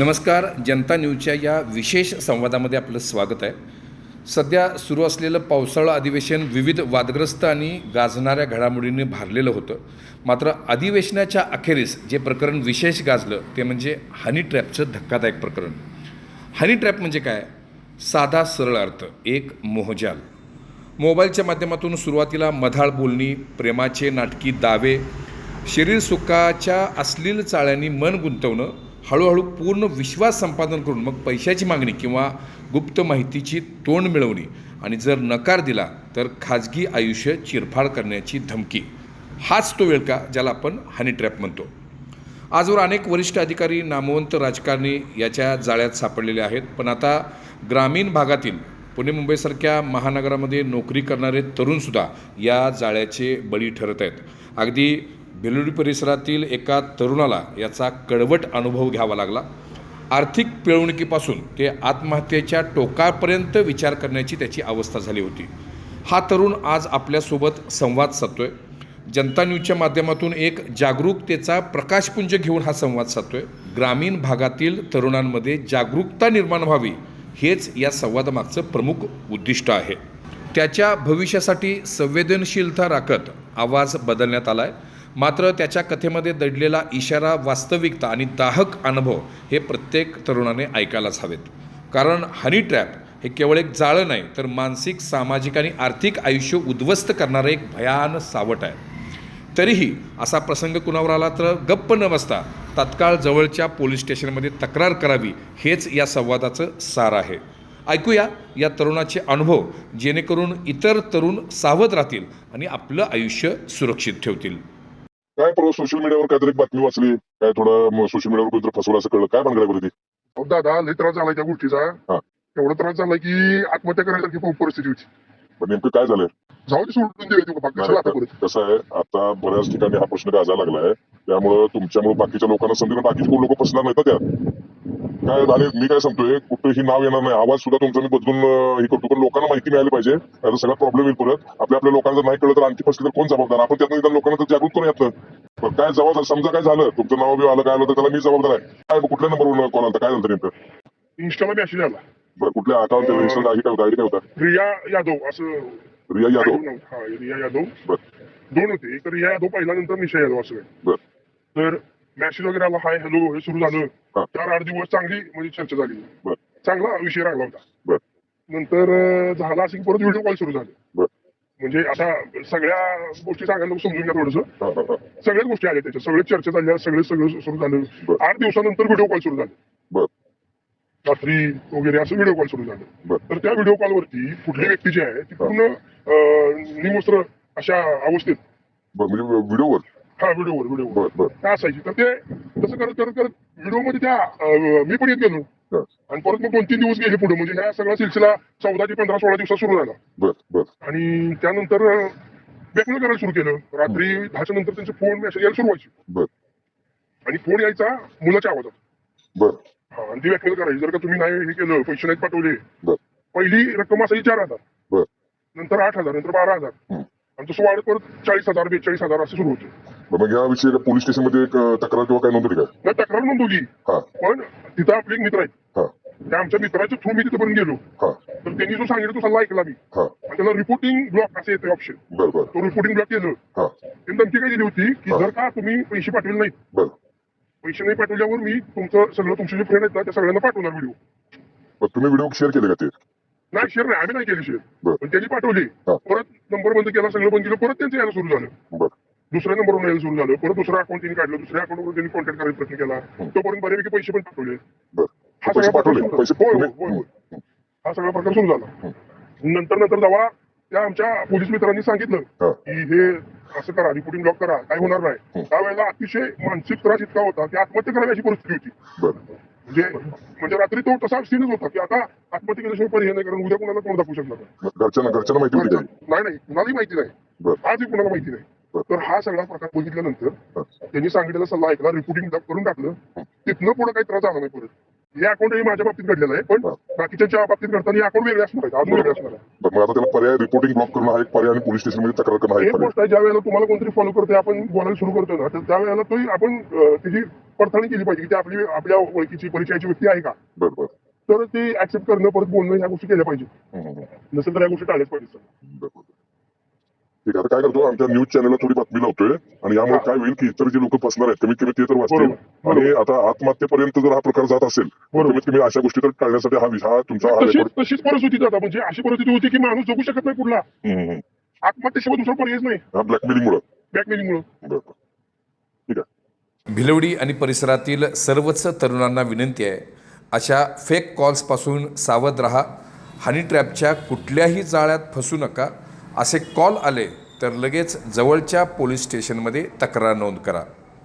नमस्कार जनता न्यूजच्या या विशेष संवादामध्ये आपलं स्वागत आहे. सध्या सुरू असलेलं पावसाळा अधिवेशन विविध वादग्रस्त आणि गाजणाऱ्या घडामोडींनी भारलेलं होतं. मात्र अधिवेशनाच्या अखेरीस जे प्रकरण विशेष गाजलं ते म्हणजे हनी ट्रॅपचं धक्कादायक प्रकरण. हनी ट्रॅप म्हणजे काय? साधा सरळ अर्थ एक मोहजाल. मोबाईलच्या माध्यमातून सुरुवातीला मधाळ बोलणी प्रेमाचे नाटकी दावे शरीर सुखाच्या अश्लील चाळ्यांनी मन गुंतवणं हळूहळू पूर्ण विश्वास संपादन करून मग पैशाची मागणी किंवा गुप्त माहितीची तोंड मिळवणी आणि जर नकार दिला तर खाजगी आयुष्य चिरफाड करण्याची धमकी. हाच तो वेळ का ज्याला आपण हनी ट्रॅप म्हणतो. आजवर अनेक वरिष्ठ अधिकारी नामवंत राजकारणी याच्या जाळ्यात सापडलेले आहेत पण आता ग्रामीण भागातील पुणे मुंबईसारख्या महानगरामध्ये नोकरी करणारे तरुणसुद्धा या जाळ्याचे बळी ठरत आहेत. अगदी बेलुडी परिसरातील एका तरुणाला याचा कडवट अनुभव घ्यावा लागला. आर्थिक पिळवणुकीपासून ते आत्महत्येच्या टोकापर्यंत विचार करण्याची त्याची अवस्था झाली होती. हा तरुण आज आपल्यासोबत संवाद साधतोय. जनता न्यूजच्या माध्यमातून एक जागरूकतेचा प्रकाशपुंज घेऊन हा संवाद साधतोय. ग्रामीण भागातील तरुणांमध्ये जागरूकता निर्माण व्हावी हेच या संवादामागचं प्रमुख उद्दिष्ट आहे. त्याच्या भविष्यासाठी संवेदनशीलता राखत आवाज बदलण्यात आला आहे मात्र त्याच्या कथेमध्ये दडलेला इशारा वास्तविकता आणि दाहक अनुभव हे प्रत्येक तरुणाने ऐकायलाच हवेत. कारण हनी ट्रॅप हे केवळ एक जाळं नाही तर मानसिक सामाजिक आणि आर्थिक आयुष्य उद्ध्वस्त करणारं एक भयान सावट आहे. तरीही असा प्रसंग कुणावर आला तर गप्प न बसता तत्काळ जवळच्या पोलीस स्टेशनमध्ये तक्रार करावी हेच या संवादाचं सार आहे. ऐकूया या तरुणाचे अनुभव जेणेकरून इतर तरुण सावध राहतील आणि आपलं आयुष्य सुरक्षित ठेवतील. काय परवा सोशल मीडियावर काहीतरी बातमी वाचली. काय थोडं सोशल मीडियावर कोणतरी फसवलं असं कळलं. काय भानगड आहे बरं ती? अहो दादा लय त्रास झालाय त्या गोष्टीचा. हा. एवढा त्रास झालाय की आत्महत्या करायसारखी प- परिस्थिती होती. पण नेमकं काय झालंय? जाऊ दे सोडून दिले तू आता परत. कसं आहे आता बऱ्याच ठिकाणी हा प्रश्न गाजायला लागलाय. त्यामुळं तुमच्यामुळे बाकीच्या लोकांना समजेल बाकीचे कोण लोक फसणार नाहीत ना त्यात? काय आणि मी काय सांगतोय कुठेही नाव येणार नाही. आवाज सुद्धा तुमचा मी बदलून हे करतो. पण लोकांना माहिती मिळाली पाहिजे. आता सगळा प्रॉब्लेम येईल परत. आपल्या आपल्या लोकांना नाही कळलं तर आणखी फसलं तर कोण जबाबदार? आपण त्यातनं निदान लोकांना तर जागृत करू यातलं पण काय जबाबदार? समजा काय झालं? तुमचं नाव बिव आलं काय आलं तर त्याला मी जबाबदार आहे. काय कुठल्या नंबरवर कॉल आला काय झालं नेमकं? इंस्टाला मेसेज आला. बरं कुठल्या अकाउंट आयडी काय होता आयडी काय होता? रिया यादव असं रिया यादव. हा रिया यादव. बर. दोन होते. एक रिया यादव पहिला नंतर निशा यादव असं. बर. तर मेसेज वगैरे आला हाय हॅलो हे सुरू झालं. हा. चार आठ दिवस चांगली म्हणजे चर्चा झाली. बर. चांगला विषय राहिला होता. बर. नंतर अं, झाला असेल परत व्हिडिओ कॉल सुरू झाले. बर. म्हणजे आता सगळ्या गोष्टी सांगायला समजून घ्या थोडस. हा हा हा. सगळ्याच गोष्टी आल्या त्याच्या. सगळे चर्चा झाल्या सगळे सगळं सुरू झालं. बर. आठ दिवसानंतर व्हिडिओ कॉल सुरू झाले. बर. रात्री वगैरे असं व्हिडिओ कॉल सुरू झालं. बर. तर त्या व्हिडिओ कॉलवरती कुठली व्यक्ती जी आहे ती पूर्ण अं, निवस्त्र अशा अवस्थेत बर म्हणजे व्हिडिओवर? हा व्हिडिओवर व्हिडिओवर बर बर. काय असायची? तर ते तसं करत करत करत व्हिडिओमध्ये त्या अं, मी पण येत गेलो. आणि परत मग दोन तीन दिवस गेले पुढे. म्हणजे ह्या सगळा सिलसिला चौदा ते पंधरा सोळा दिवसात सुरू झाला. बर बर. आणि त्यानंतर बेकमेल करायला सुरू केलं. रात्री दहाच्या नंतर त्यांचे फोन मेसेज यायला सुरू व्हायचे बर. आणि फोन यायचा मुलाच्या आवाजात. बर. हा, आणि ती व्याख्या करायची. जर का तुम्ही नाही हे केलं पैसे नाहीत पाठवले. बर. पहिली रक्कम असायची चार हजार. बर. नंतर आठ हजार नंतर बारा हजार. आणि तसं वाढत परत चाळीस हजार बेचाळीस हजार असं सुरू होतं. मग याविषयी पोलीस स्टेशनमध्ये एक अं, तक्रार किंवा काय नोंदवली काय? नाही तक्रार नोंदवली. हा. पण तिथं आपले एक मित्र आहेत. हा. त्या आमच्या मित्राच्या थ्रू मी तिथपर्यंत गेलो. हा. तर त्यांनी जो सांगितलं तो सल्ला ऐकला मी. हा. आणि त्याला रिपोर्टिंग ब्लॉक असं येतं ऑप्शन बर बर. तो रिपोर्टिंग ब्लॉक केलं. हा. त्यांनी धमकी काय दिली होती की. जर का तुम्ही पैसे पाठवले नाहीत. बर. पैसे नाही पाठवल्यावर मी तुमचं सगळं तुमचे जे फ्रेंड आहेत ना त्या सगळ्यांना पाठवणार व्हिडिओ तुम्ही व्हिडिओ शेअर केले का ते? नाही शेअर नाही. आम्ही नाही केली शेअर पण त्यांनी पाठवली. परत नंबर बंद केला सगळं बंद केलं परत त्यांचं यायला सुरू झालं. दुसऱ्या नंबरवरून यायला सुरू झालं. परत दुसरा अकाउंट त्यांनी काढलं. दुसऱ्या अकाउंटवर त्यांनी कॉन्टॅक्ट करायचा प्रयत्न केला. तोपर्यंत बऱ्यापैकी पैसे पण पाठवले. हा सगळा प्रकार. होय, होय, हं, सगळा प्रकार सुरू झाला. नंतर नंतर जेव्हा त्या आमच्या पोलीस मित्रांनी सांगितलं. की हे असं करा रिपोर्टिंग ब्लॉक करा काय होणार नाही. त्यावेळेला अतिशय मानसिक त्रास इतका होता की आत्महत्या करावी अशी परिस्थिती होती. म्हणजे म्हणजे रात्री तो तसा सीनच होता की आता आत्महत्या केल्याशिवाय पर्याय नाही कारण उद्या कोणाला कोण दाखवू शकणार नाही. मग घरच्यांना घरच्यांना माहिती होती नाही नाही कुणालाही माहिती नाही बर आजही कुणाला माहिती नाही. तर हा सगळा प्रकार बघितल्यानंतर. त्यांनी सांगितलेला सल्ला ऐकला रिपोर्टिंग करून टाकलं तिथनं पुढे काही त्रास झाला नाही परत हे अकाउंट हे माझ्या बाबतीत घडलेलं आहे. पण बाकीच्या बाबतीत घडताना अकाउंट वेगळे असणार आहे अजून वेगळे असणार आहे बरं मग आता त्याला पर्याय रिपोर्टिंग ब्लॉक करणं हा एक पर्याय आणि पोलीस स्टेशनमध्ये तक्रार करणं हा एक एक पर्याय. गोष्ट आहे ज्या वेळेला तुम्हाला कोणतरी फॉलो करतोय आपण बोलायला सुरू करतोय ना तर त्यावेळेला तो आपण अं, त्याची पडताळणी केली पाहिजे की ती आपली आपल्या ओळखीची परिचयाची व्यक्ती आहे का? बरं बरं. तर ते ऍक्सेप्ट करणं परत बोलणं ह्या गोष्टी केल्या पाहिजे हम्म, हम्म, हम्म. नसेल तर या गोष्टी टाळल्याच पाहिजे बरं, बरं. ठीक आहे. आता काय करतो आमच्या न्यूज चॅनलला थोडी बातमी लावतोय आणि यामुळे काय होईल की इतर जे लोक फसणार आहेत कमीत कमी ते तर वाचतील. बरोबर, आणि आता आत्महत्येपर्यंत जर हा प्रकार जात असेल तर बरोबर. कमीत कमी अशा गोष्टी तर टाळण्यासाठी हा विषय हा तुमचा हा तशीच परिस्थिती आता म्हणजे अशी परिस्थिती होती की माणूस जगू शकत नाही पुढला आत्महत्येशिवाय दुसरा पर्यायच नाही. हा ब्लॅकमेलिंग मुळे. ब्लॅकमेलिंगमुळे. ठीक आहे. भिलवडी आणि परिसरातील सर्वच तरुणांना विनंती आहे अशा फेक कॉल्सपासून सावध रहा. हनी ट्रॅपच्या कुठल्याही जाळ्यात फसू नका. असे कॉल आले तर लगेच जवळच्या पोलीस स्टेशनमध्ये तक्रार नोंद करा.